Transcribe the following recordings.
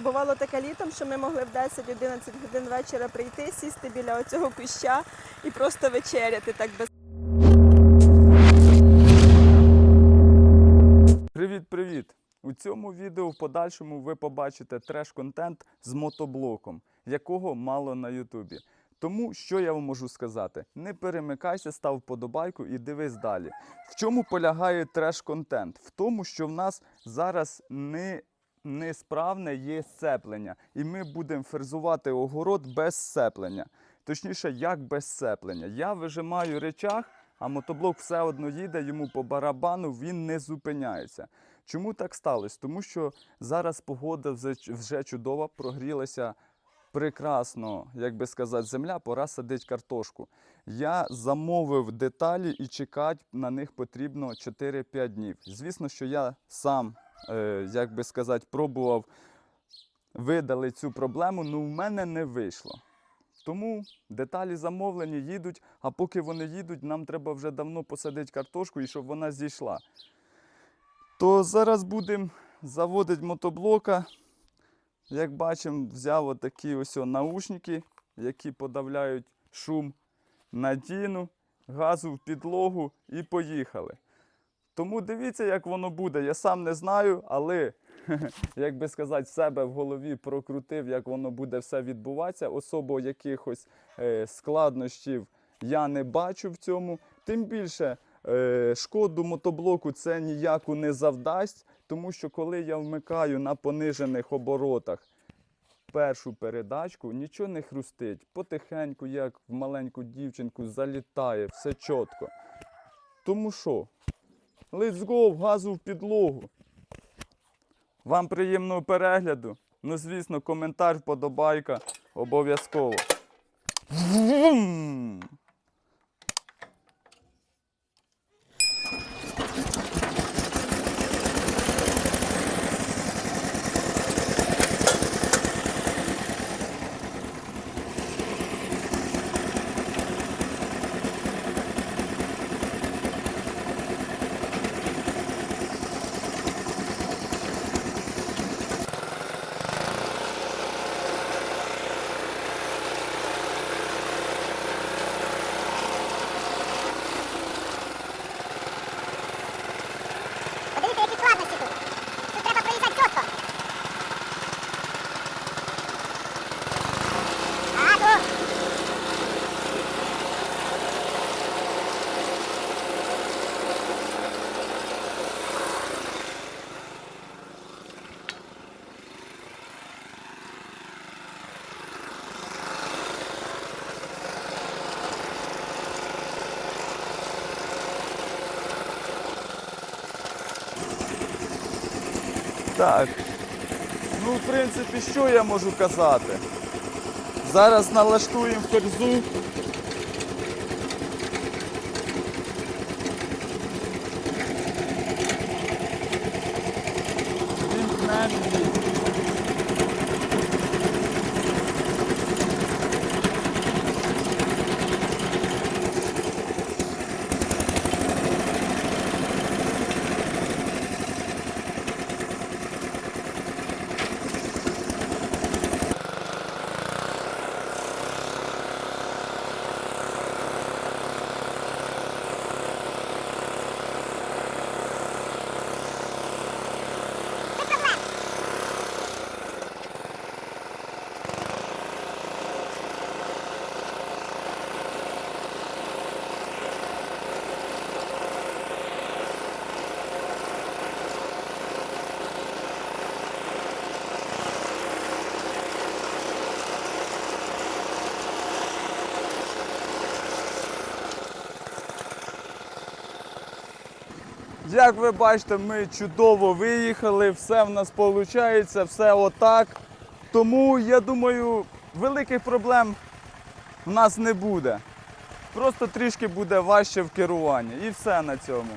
Бувало таке літом, що ми могли в 10-11 годин вечора прийти, сісти біля оцього куща і просто вечеряти так без. Привіт, привіт! У цьому відео в подальшому ви побачите треш-контент з мотоблоком, якого мало на Ютубі. Тому що я вам можу сказати? Не перемикайся, став вподобайку і дивись далі. В чому полягає треш-контент? В тому, що в нас зараз не несправне є сцеплення, і ми будемо ферзувати огород без сцеплення. Точніше, як без сцеплення. Я вижимаю речах, а мотоблок все одно їде, йому по барабану він не зупиняється. Чому так сталося? Тому що зараз погода вже, чудова, прогрілася прекрасно, як би сказати, земля, пора садити картошку. Я замовив деталі і чекати на них потрібно 4-5 днів. Звісно, що я сам, як би сказати, пробував видали цю проблему, але в мене не вийшло. Тому деталі замовлені, їдуть, а поки вони їдуть, нам треба вже давно посадити картошку і щоб вона зійшла. То зараз будемо заводити мотоблока. Як бачимо, взяв отакі ось наушники, які подавляють шум надіну, газу в підлогу і поїхали. Тому дивіться, як воно буде. Я сам не знаю, але, як би сказати, себе в голові прокрутив, як воно буде все відбуватися. Особо якихось е, складнощів я не бачу в цьому. Тим більше е, шкоду мотоблоку це ніяку не завдасть, тому що коли я вмикаю на понижених оборотах першу передачку, нічого не хрустить. Потихеньку, як в маленьку дівчинку, залітає, все чітко. Тому що? Let's go, газу в підлогу. Вам приємного перегляду. Ну, звісно, коментар, вподобайка обов'язково. Вум! Подивіться, які складності тут. Тут треба проїжджати чітко. Газу! Так. Ну, в принципі, що я можу казати? Зараз налаштуємо ферзу. Як ви бачите, ми чудово виїхали, все в нас виходить, все отак. Тому я думаю, великих проблем в нас не буде. Просто трішки буде важче в керуванні. І все на цьому.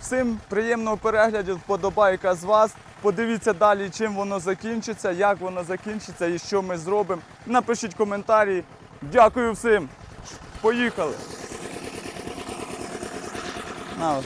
Всім приємного перегляду, вподобайка з вас. Подивіться далі, чим воно закінчиться, як воно закінчиться і що ми зробимо. Напишіть коментарі. Дякую всім. Поїхали. На,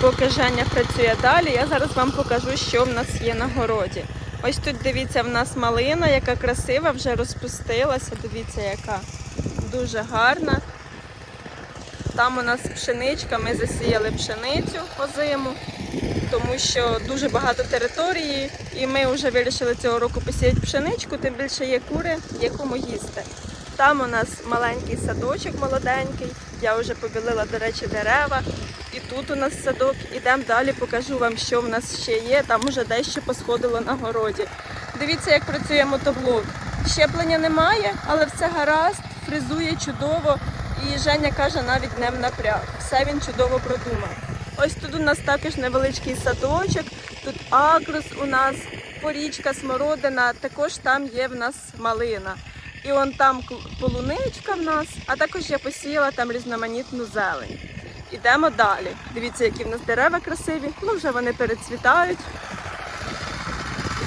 поки Женя працює далі, я зараз вам покажу, що в нас є на городі. Ось тут дивіться, в нас малина, яка красива, вже розпустилася. Дивіться, яка дуже гарна. Там у нас пшеничка, ми засіяли пшеницю по зиму, тому що дуже багато території, і ми вже вирішили цього року посіяти пшеничку, тим більше є кури, є кому їсти. Там у нас маленький садочок молоденький, я вже побілила, до речі, дерева. Тут у нас садок. Ідемо далі, покажу вам, що в нас ще є. Там уже дещо посходило на городі. Дивіться, як працює мотоблок. Щеплення немає, але все гаразд, фризує чудово. І Женя каже, навіть днем напряг. Все він чудово продумав. Ось тут у нас також невеличкий садочок, тут акрус у нас, порічка, смородина, також там є в нас малина. І он там полуничка в нас, а також я посіяла там різноманітну зелень. Ідемо далі. Дивіться, які в нас дерева красиві. Ну, вже вони перецвітають.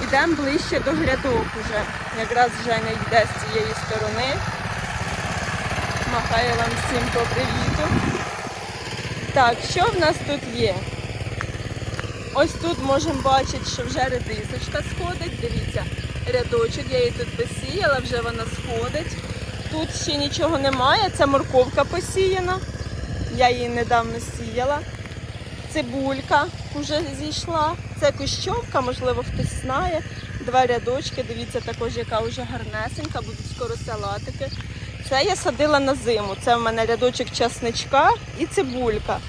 Ідемо ближче до грядок уже. Якраз Женя йде з цієї сторони. Махаю вам всім по привіту. Так, що в нас тут є? Ось тут можемо бачити, що вже редисочка сходить. Дивіться, рядочок, я її тут посіяла, вже вона сходить. Тут ще нічого немає, це морковка посіяна. Я її недавно сіяла. Цибулька вже зійшла. Це кущовка, можливо, хтось знає. Два рядочки. Дивіться, також яка вже гарнесенька, будуть скоро салатики. Це я садила на зиму. Це в мене рядочок часничка і цибулька.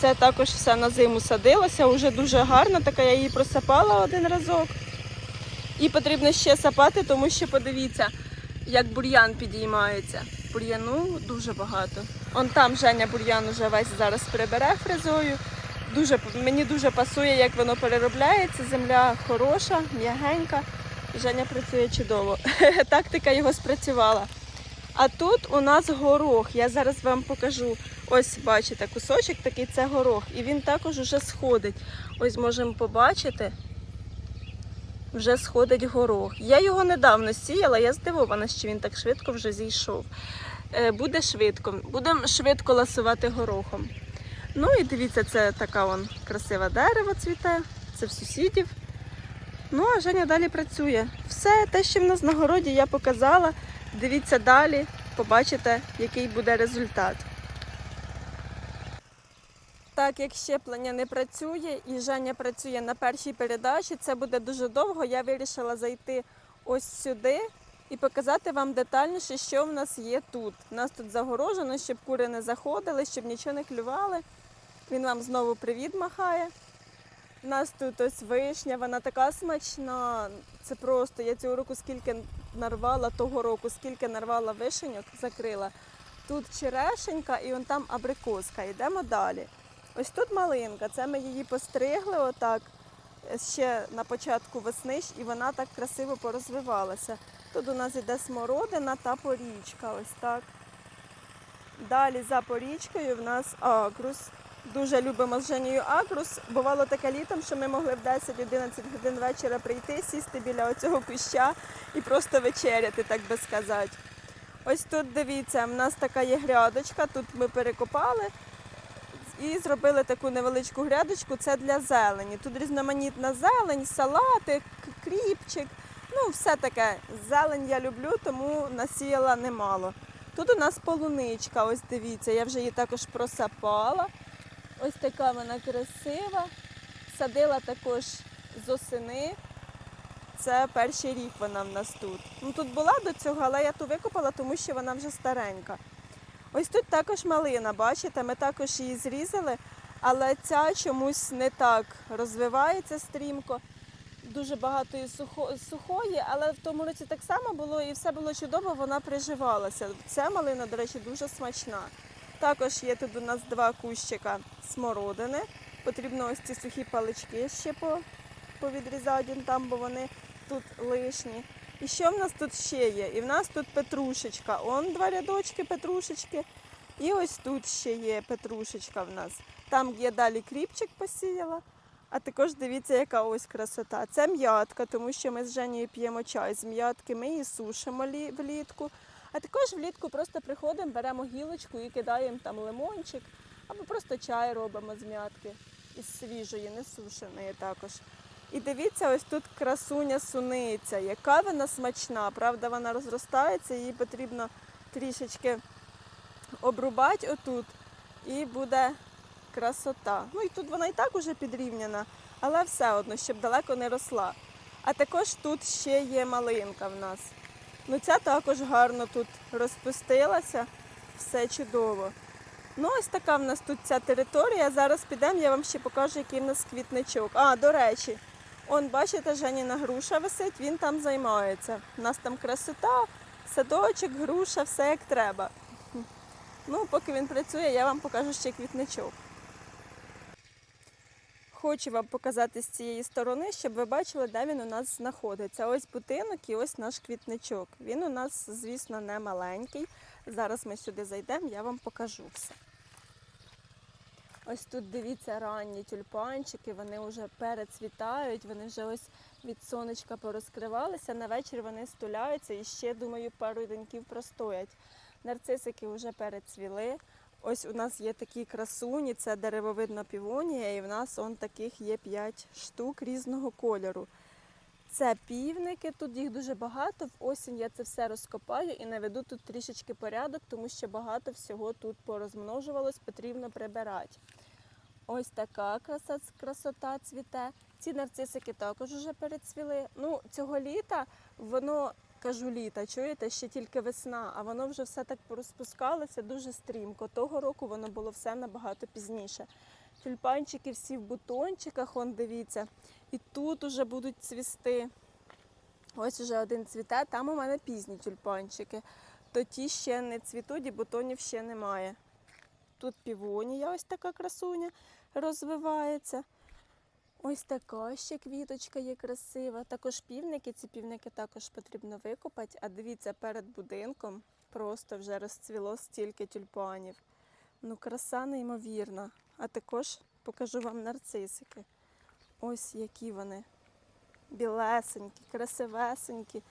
Це також все на зиму садилося, вже дуже гарно, така я її просапала один разок. І потрібно ще сапати, тому що подивіться, як бур'ян підіймається. Бур'яну дуже багато. Он там Женя бур'ян уже весь зараз прибере фрезою. Дуже, мені дуже пасує, як воно переробляється. Земля хороша, м'ягенька. Женя працює чудово. Тактика його спрацювала. А тут у нас горох. Я зараз вам покажу. Ось бачите, кусочок такий це горох. І він також уже сходить. Ось можемо побачити. Вже сходить горох. Я його недавно сіяла, я здивована, що він так швидко вже зійшов. Е, Буде швидко. Будемо швидко ласувати горохом. Ну і дивіться, це така вон красива дерево цвіте, це в сусідів. Ну, а Женя далі працює. Все те, що в нас на городі, я показала. Дивіться далі, побачите, який буде результат. Так як щеплення не працює і Женя працює на першій передачі, це буде дуже довго. Я вирішила зайти ось сюди і показати вам детальніше, що в нас є тут. У нас тут загорожено, щоб кури не заходили, щоб нічого не клювали. Він вам знову привіт махає. У нас тут ось вишня, вона така смачна. Це просто я цього року скільки нарвала того року, скільки нарвала вишеньок, закрила. Тут черешенька і он там абрикоска. Йдемо далі. Ось тут малинка. Це ми її постригли отак е, ще на початку весни, і вона так красиво порозвивалася. Тут у нас іде смородина та порічка. Ось так. Далі за порічкою в нас агрус. Дуже любимо з Женією агрус. Бувало таке літом, що ми могли в 10-11 годин вечора прийти, сісти біля оцього куща і просто вечеряти, так би сказати. Ось тут дивіться, в нас така є грядочка, тут ми перекопали і зробили таку невеличку грядочку. Це для зелені. Тут різноманітна зелень, салати, кріпчик. Ну, все таке. Зелень я люблю, тому насіяла немало. Тут у нас полуничка, ось дивіться, я вже її також просапала. Ось така вона красива. Садила також з осени. Це перший рік вона в нас тут. Ну тут була до цього, але я ту викопала, тому що вона вже старенька. Ось тут також малина, бачите, ми також її зрізали, але ця чомусь не так розвивається стрімко. Дуже багато і сухо, сухої, але в тому році так само було і все було чудово, вона приживалася. Ця малина, до речі, дуже смачна. Також є тут у нас два кущика смородини. Потрібно ось ці сухі палички ще повідрізати там, бо вони тут лишні. І що в нас тут ще є? І в нас тут петрушечка. Он два рядочки петрушечки. І ось тут ще є петрушечка в нас. Там є далі кріпчик посіяла. А також дивіться, яка ось красота. Це м'ятка, тому що ми з Женєю п'ємо чай з м'ятки, ми її сушимо влітку. А також влітку просто приходимо, беремо гілочку і кидаємо там лимончик, або просто чай робимо з м'ятки. із свіжої, не сушеної також. І дивіться, ось тут красуня суниця. Яка вона смачна. Правда, вона розростається, її потрібно трішечки обрубати отут, і буде красота. Ну і тут вона і так уже підрівняна, але все одно, щоб далеко не росла. А також тут ще є малинка в нас. Ну ця також гарно тут розпустилася, все чудово. Ну, ось така в нас тут ця територія. Зараз підемо, я вам ще покажу, який в нас квітничок. А, до речі, он, бачите, Женіна груша висить, він там займається. У нас там красота, садочок, груша, все як треба. Ну, поки він працює, я вам покажу ще квітничок. Хочу вам показати з цієї сторони, щоб ви бачили, де він у нас знаходиться. Ось будинок і ось наш квітничок. Він у нас, звісно, не маленький. Зараз ми сюди зайдемо, я вам покажу все. Ось тут дивіться ранні тюльпанчики, вони вже перецвітають, вони вже ось від сонечка порозкривалися. На вечір вони стуляються і ще, думаю, пару деньків простоять. Нарцисики вже перецвіли. Ось у нас є такі красуні, це деревовидна півонія, і в нас он таких є 5 штук різного кольору. Це півники, тут їх дуже багато. В осінь я це все розкопаю і наведу тут трішечки порядок, тому що багато всього тут порозмножувалось, потрібно прибирати. Ось така краса, красота цвіте. Ці нарцисики також вже перецвіли. Ну, цього літа воно, кажу літа, чуєте, ще тільки весна, а воно вже все так порозпускалося дуже стрімко. Того року воно було все набагато пізніше. Тюльпанчики всі в бутончиках, он дивіться. І тут уже будуть цвісти. Ось уже один цвіте, там у мене пізні тюльпанчики. То ті ще не цвітуть і бутонів ще немає. Тут півонія, ось така красуня розвивається. Ось така ще квіточка є красива. Також півники. Ці півники також потрібно викопати. А дивіться, перед будинком просто вже розцвіло стільки тюльпанів. Ну, краса неймовірна. А також покажу вам нарцисики. Ось які вони. Білесенькі, красивесенькі.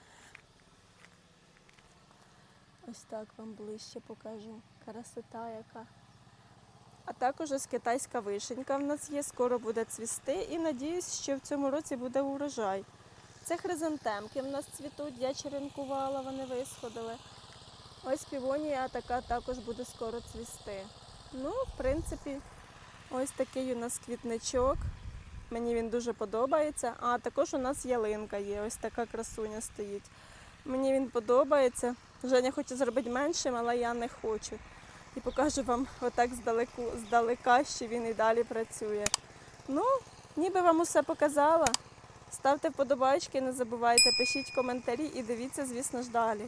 Ось так вам ближче покажу. Красота яка. А також ось китайська вишенька в нас є, скоро буде цвісти і надіюсь, що в цьому році буде урожай. Це хризантемки в нас цвітуть, я черенкувала, вони висходили. Ось півонія така також буде скоро цвісти. Ну, в принципі, ось такий у нас квітничок. Мені він дуже подобається. А також у нас ялинка є, ось така красуня стоїть. Мені він подобається. Женя хоче зробити меншим, але я не хочу. І покажу вам отак здалеку, здалека, що він і далі працює. Ну, ніби вам усе показала. Ставте вподобайки, не забувайте, пишіть коментарі і дивіться, звісно ж, далі.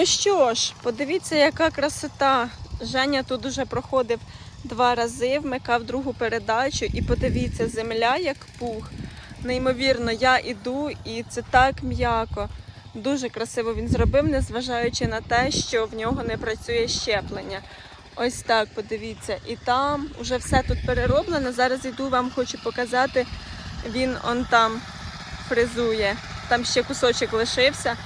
Ну що ж, подивіться, яка красота. Женя тут уже проходив два рази, вмикав другу передачу, і подивіться, земля як пух. Неймовірно, я іду, і це так м'яко. Дуже красиво він зробив, незважаючи на те, що в нього не працює щеплення. Ось так, подивіться. І там вже все тут перероблено. Зараз йду, вам хочу показати. Він он там фрезує. Там ще кусочок лишився,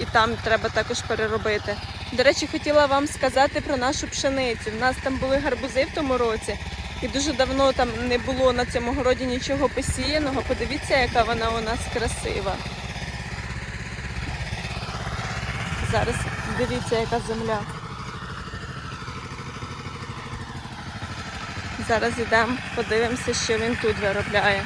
і там треба також переробити. До речі, хотіла вам сказати про нашу пшеницю. У нас там були гарбузи в тому році, і дуже давно там не було на цьому городі нічого посіяного. Подивіться, яка вона у нас красива. Зараз дивіться, яка земля. Зараз йдемо, подивимося, що він тут виробляє.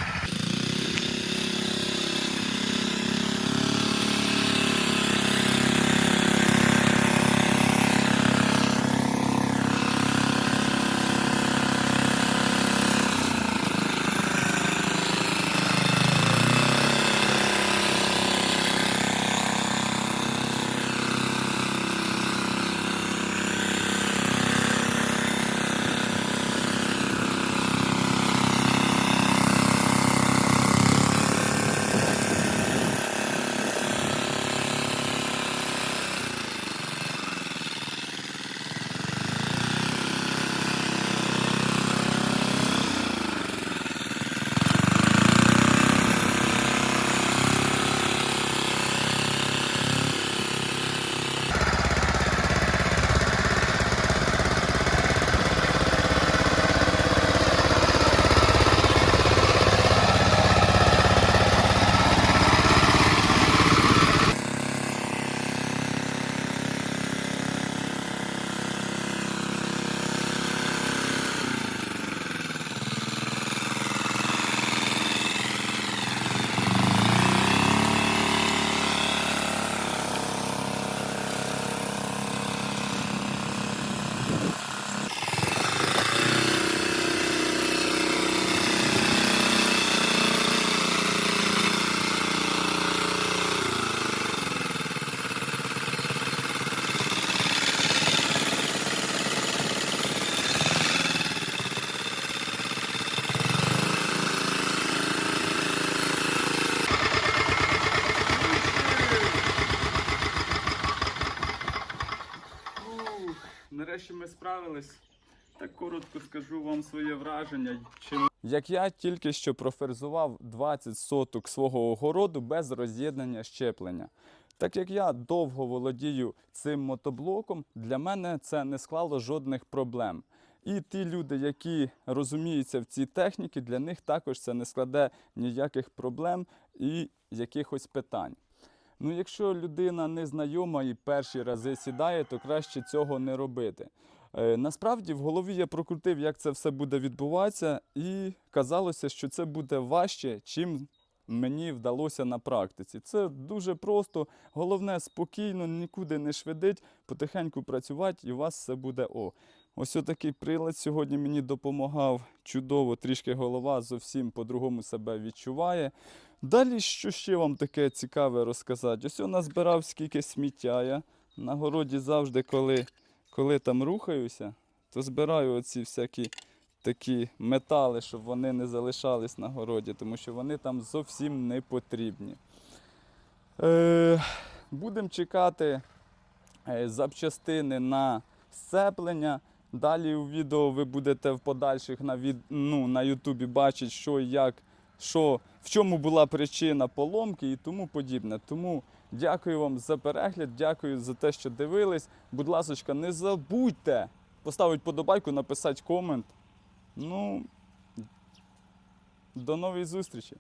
Нарешті. Так коротко скажу вам своє враження. Чи... Як я тільки що проферзував 20 соток свого огороду без роз'єднання щеплення. Так як я довго володію цим мотоблоком, для мене це не склало жодних проблем. І ті люди, які розуміються в цій техніці, для них також це не складе ніяких проблем і якихось питань. Ну, якщо людина не знайома і перші рази сідає, то краще цього не робити. Е, насправді в голові я прокрутив, як це все буде відбуватися, і казалося, що це буде важче, чим мені вдалося на практиці. Це дуже просто. Головне спокійно, нікуди не швидить, потихеньку працювати, і у вас все буде о. Ось отакий прилад сьогодні мені допомагав чудово, трішки голова зовсім по-другому себе відчуває. Далі, що ще вам таке цікаве розказати? Ось я назбирав скільки сміття я. На городі завжди, коли, коли там рухаюся, то збираю оці всякі такі метали, щоб вони не залишались на городі, тому що вони там зовсім не потрібні. Е, Будемо чекати е, запчастини на сцеплення. Далі у відео ви будете в подальших на, від... ну, на Ютубі бачити, що як, що, в чому була причина поломки і тому подібне. Тому дякую вам за перегляд, дякую за те, що дивились. Будь ласка, не забудьте поставити подобайку, написати комент. Ну, до нової зустрічі!